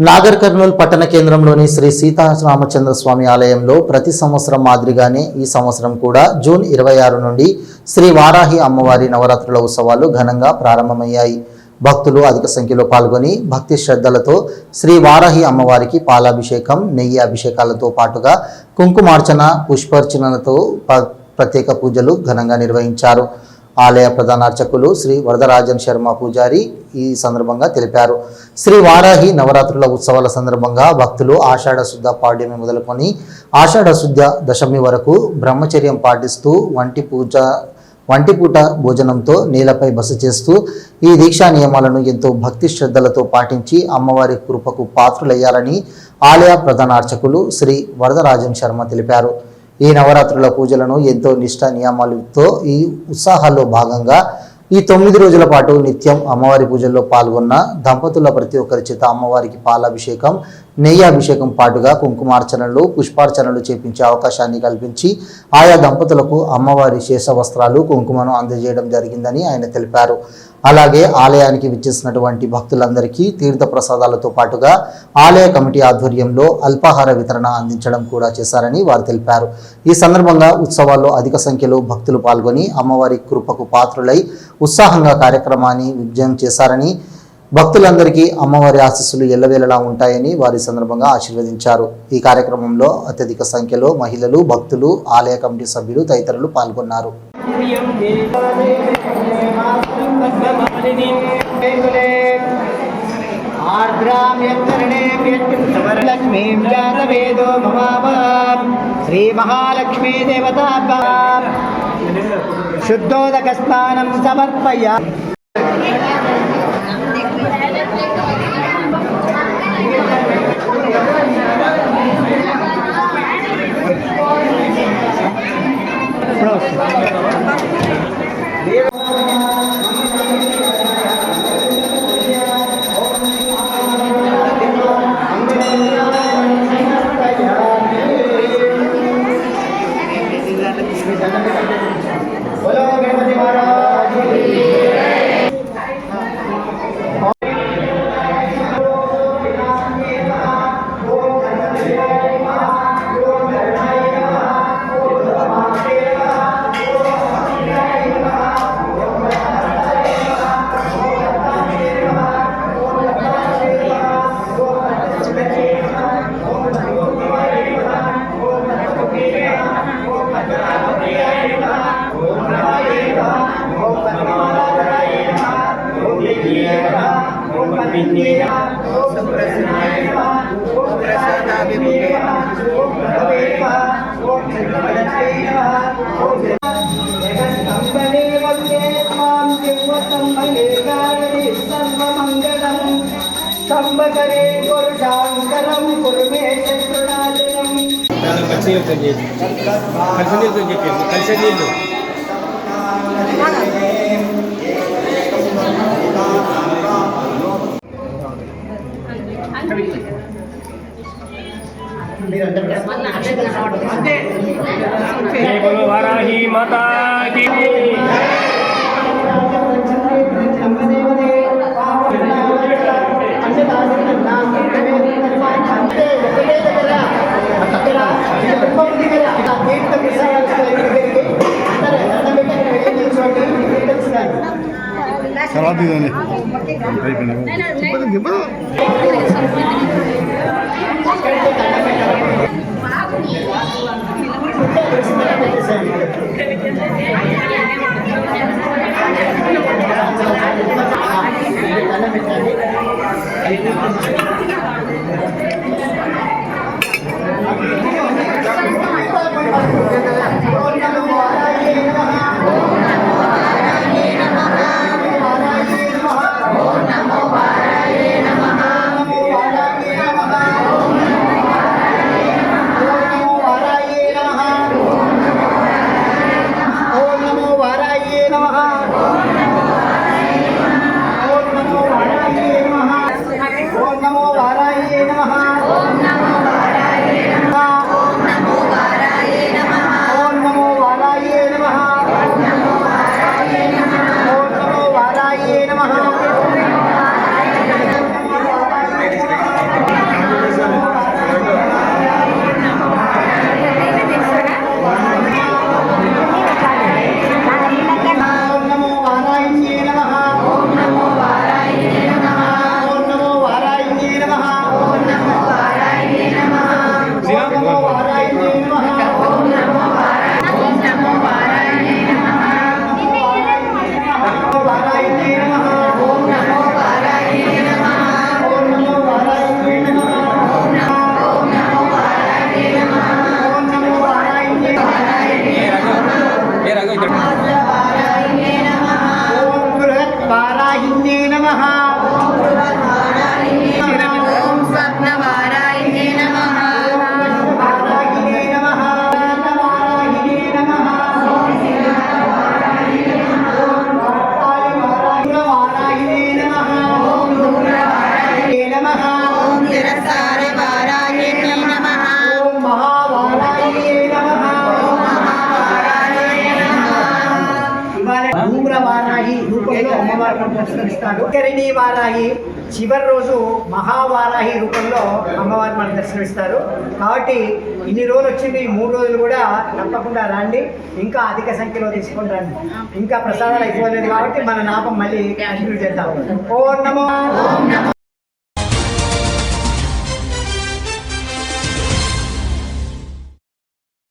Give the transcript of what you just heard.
నాగర్ కర్నూల్ పట్టణ కేంద్రంలోని శ్రీ సీతారామచంద్ర స్వామి ఆలయంలో ప్రతి సంవత్సరం మాదిరిగానే ఈ సంవత్సరం కూడా జూన్ ఇరవై ఆరు నుండి శ్రీ వారాహి అమ్మవారి నవరాత్రుల ఉత్సవాలు ఘనంగా ప్రారంభమయ్యాయి. భక్తులు అధిక సంఖ్యలో పాల్గొని భక్తి శ్రద్ధలతో శ్రీ వారాహి అమ్మవారికి పాలాభిషేకం నెయ్యి అభిషేకాలతో పాటుగా కుంకుమార్చన పుష్పార్చనలతో ప- ప్రత్యేక పూజలు ఘనంగా నిర్వహించారు. ఆలయ ప్రధాన అర్చకులు శ్రీ వరదరాజన్ శర్మ పూజారి ఈ సందర్భంగా తెలిపారు. శ్రీ వారాహి నవరాత్రుల ఉత్సవాల సందర్భంగా భక్తులు ఆషాఢ శుద్ధ పాడ్యమి మొదలుకొని ఆషాఢ శుద్ధ దశమి వరకు బ్రహ్మచర్యం పాటిస్తూ వంటి పూజ వంటి పూట భోజనంతో నేలపై బస చేస్తూ ఈ దీక్షా నియమాలను ఎంతో భక్తి శ్రద్ధలతో పాటించి అమ్మవారి కృపకు పాత్రులయ్యాలని ఆలయ ప్రధాన అర్చకులు శ్రీ వరదరాజన్ శర్మ తెలిపారు. ఈ నవరాత్రుల పూజలను ఎంతో నిష్ట నియమాలతో ఈ ఉత్సాహాల్లో భాగంగా ఈ తొమ్మిది రోజుల పాటు నిత్యం అమ్మవారి పూజల్లో పాల్గొన్న దంపతుల ప్రతి ఒక్కరి చేత అమ్మవారికి పాలాభిషేకం అభిషేకం పాటుగా కుంకుమార్చనలు పుష్పార్చనలు చేపించే అవకాశాన్ని కల్పించి ఆయా దంపతులకు అమ్మవారి శేష వస్త్రాలు కుంకుమను అందజేయడం జరిగిందని ఆయన తెలిపారు. అలాగే ఆలయానికి విచ్చేసినటువంటి భక్తులందరికీ తీర్థ ప్రసాదాలతో పాటుగా ఆలయ కమిటీ ఆధ్వర్యంలో అల్పాహార వితరణ అందించడం కూడా చేశారని వారు తెలిపారు. ఈ సందర్భంగా ఉత్సవాల్లో అధిక సంఖ్యలో భక్తులు పాల్గొని అమ్మవారి కృపకు పాత్రులై ఉత్సాహంగా కార్యక్రమాన్ని విజయం చేశారని భక్తులందరికీ అమ్మవారి ఆశస్సులు ఎల్లవేళలా ఉంటాయని వారి సందర్భంగా ఆశీర్వదించారు. ఈ కార్యక్రమంలో అత్యధిక సంఖ్యలో మహిళలు భక్తులు ఆలయ కమిటీ సభ్యులు తదితరులు పాల్గొన్నారు. శ్రీ శుద్ధోదక స్థానం సమర్పయ సంబకరే పురుషాంకరం కురుమే శత్రునాశనం కలిసి నీళ్ళతో చేసి కలిసి నీళ్ళతో చెప్పేసి కలిసి వారాహి మాతా కీ తర్వాత ఇదండి అయిపోయింది ఓం నమో మనకు దర్శనమిస్తారు కరిణి వారాహి చివరి రోజు మహావారాహి రూపంలో అమ్మవారు మనకు దర్శనమిస్తారు. కాబట్టి ఇన్ని రోజులు వచ్చింది మూడు రోజులు కూడా తప్పకుండా రండి. ఇంకా అధిక సంఖ్యలో తీసుకొని రండి. ఇంకా ప్రసాదాలు అయిపోలేదు కాబట్టి మన నాపం మళ్ళీ కంటిన్యూ చేద్దాం. ఓ నమో